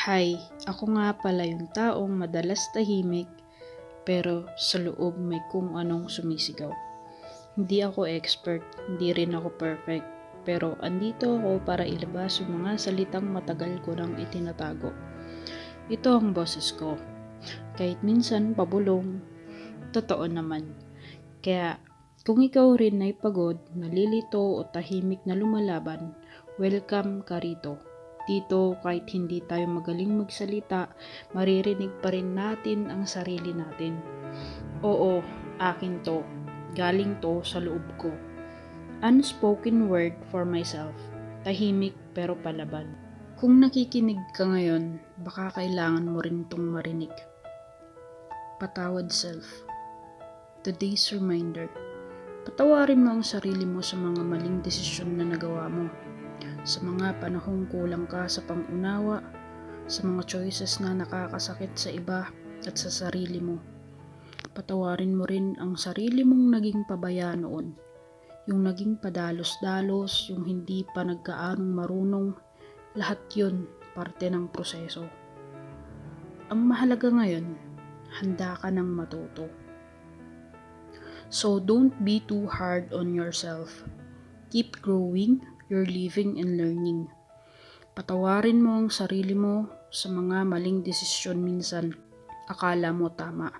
Hi, ako nga pala yung taong madalas tahimik pero sa loob may kung anong sumisigaw. Hindi ako expert, hindi rin ako perfect, pero andito ako para ilabas yung mga salitang matagal ko nang itinatago. Ito ang boses ko. Kahit minsan pabulong, totoo naman. Kaya kung ikaw rin ay pagod, nalilito o tahimik na lumalaban, welcome ka rito. Dito, kahit hindi tayo magaling magsalita, maririnig pa rin natin ang sarili natin. Oo, akin to. Galing to sa loob ko. Unspoken word for myself. Tahimik pero palaban. Kung nakikinig ka ngayon, baka kailangan mo rin tong marinig. Patawad self. Today's reminder. Patawarin mo ang sarili mo sa mga maling desisyon na nagawa mo sa mga panahong kulang ka sa pangunawa, sa mga choices na nakakasakit sa iba at sa sarili mo. Patawarin mo rin ang sarili mong naging pabaya noon. Yung naging padalos-dalos, yung hindi pa nagkaanong marunong, lahat yun parte ng proseso. Ang mahalaga ngayon, handa ka ng matuto. So don't be too hard on yourself. Keep growing, you're living and learning. Patawarin mo ang sarili mo sa mga maling desisyon minsan. Akala mo tama.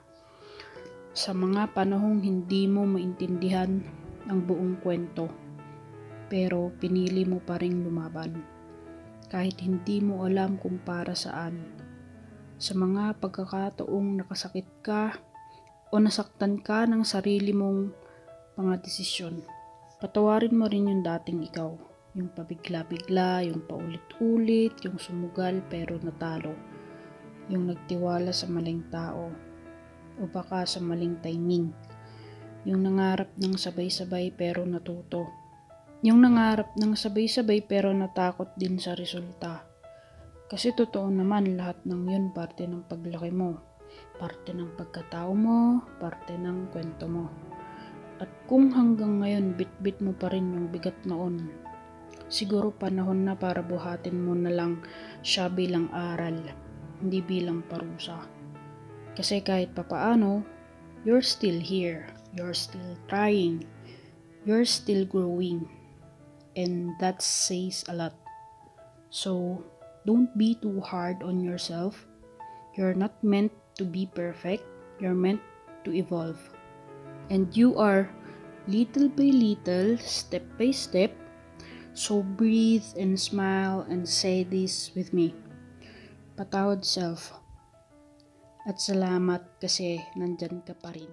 Sa mga panahong hindi mo maintindihan ang buong kwento, pero pinili mo pa rin lumaban. Kahit hindi mo alam kung para saan. Sa mga pagkakataong nakasakit ka o nasaktan ka ng sarili mong mga desisyon. Patawarin mo rin yung dating ikaw. Yung pabigla-bigla, yung paulit-ulit, yung sumugal pero natalo. Yung nagtiwala sa maling tao o baka sa maling timing. Yung nangarap ng sabay-sabay pero natuto. Yung nangarap ng sabay-sabay pero natakot din sa resulta. Kasi totoo naman lahat ng yun parte ng paglaki mo. Parte ng pagkatao mo, parte ng kwento mo. At kung hanggang ngayon bit-bit mo pa rin yung bigat noon, siguro panahon na para buhatin mo na lang siya bilang aral, hindi bilang parusa. Kasi kahit papaano, you're still here, you're still trying, you're still growing. And that says a lot. So, don't be too hard on yourself. You're not meant to be perfect, you're meant to evolve. And you are little by little, step by step, So breathe and smile and say this with me. Patawad self. At salamat kasi nandyan ka pa rin.